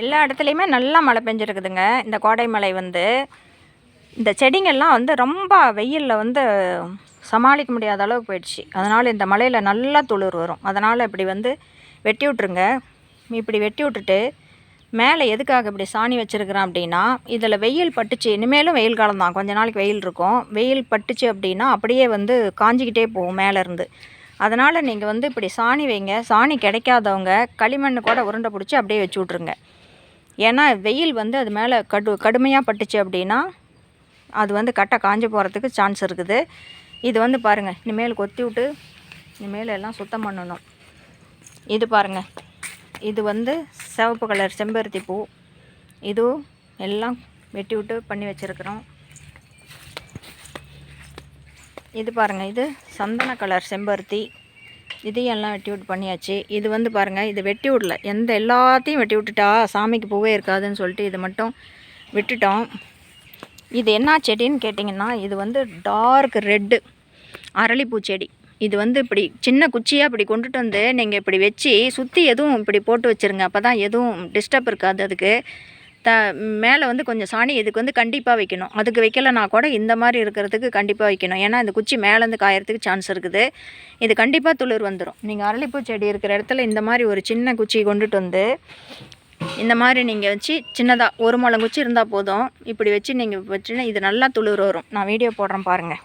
எல்லா இடத்துலையுமே நல்லா மழை பெஞ்சிருக்குதுங்க. இந்த கோடை மழை வந்து இந்த செடிங்கள்லாம் வந்து ரொம்ப வெயிலில் வந்து சமாளிக்க முடியாத அளவுக்கு போயிடுச்சு. அதனால் இந்த மலையில் நல்லா துளிர் வரும். அதனால் இப்படி வந்து வெட்டி விட்ருங்க இப்படி வெட்டி விட்டுட்டு மேலே எதுக்காக இப்படி சாணி வச்சுருக்கிறேன் அப்படின்னா இதில் வெயில் பட்டுச்சு. இனிமேலும் வெயில் காலம் தான். கொஞ்ச நாளைக்கு வெயில் இருக்கும். வெயில் பட்டுச்சு அப்படின்னா அப்படியே வந்து காஞ்சிக்கிட்டே போகும் மேலேருந்து. அதனால் நீங்கள் வந்து இப்படி சாணி வைங்க. சாணி கிடைக்காதவங்க களிமண் கூட உருண்டை பிடிச்சி அப்படியே வச்சு விட்ருங்க ஏன்னா வெயில் வந்து அது மேலே கடு கடுமையாக பட்டுச்சு அப்படின்னா அது வந்து கட்டை காஞ்சு போகிறதுக்கு சான்ஸ் இருக்குது. இது வந்து பாருங்கள் இனிமேல் கொத்தி விட்டு இனிமேல் எல்லாம் சுத்தம் பண்ணணும். இது பாருங்கள் இது வந்து சிவப்பு கலர் செம்பருத்தி பூ. இதுவும் எல்லாம் வெட்டி விட்டு பண்ணி வச்சுருக்குறோம். இது பாருங்கள் இது சந்தன கலர் செம்பருத்தி. இதையெல்லாம் வெட்டி விட்டு பண்ணியாச்சு. இது வந்து பாருங்கள் இது வெட்டி விடல. எந்த எல்லாத்தையும் வெட்டி விட்டுட்டா சாமிக்கு பூவே இருக்காதுன்னு சொல்லிட்டு இது மட்டும் விட்டுட்டோம். இது என்ன செடின்னு கேட்டிங்கன்னா இது வந்து டார்க் ரெட்டு அரளிப்பூ செடி. இது வந்து இப்படி சின்ன குச்சியாக இப்படி கொண்டுட்டு வந்து நீங்கள் இப்படி வச்சு சுற்றி எதுவும் இப்படி போட்டு வச்சுருங்க. அப்போ தான் எதுவும் டிஸ்டர்ப் இருக்காது அதுக்கு. த மேலே வந்து கொஞ்சம் சாணி இதுக்கு வந்து கண்டிப்பாக வைக்கணும். அதுக்கு வைக்கலைனா கூட இந்த மாதிரி இருக்கிறதுக்கு கண்டிப்பாக வைக்கணும். ஏன்னா இந்த குச்சி மேலேருந்து காயறதுக்கு சான்ஸ் இருக்குது. இது கண்டிப்பாக துளிர் வந்துடும் நீங்கள் அரளிப்பூ செடி இருக்கிற இடத்துல இந்த மாதிரி ஒரு சின்ன குச்சி கொண்டுட்டு வந்து இந்த மாதிரி நீங்கள் வச்சு சின்னதாக ஒரு முழம் இருந்தால் போதும். இப்படி வச்சு நீங்கள் வச்சுன்னா இது நல்லா துளிர் வரும். நான் வீடியோ போடுறேன் பாருங்கள்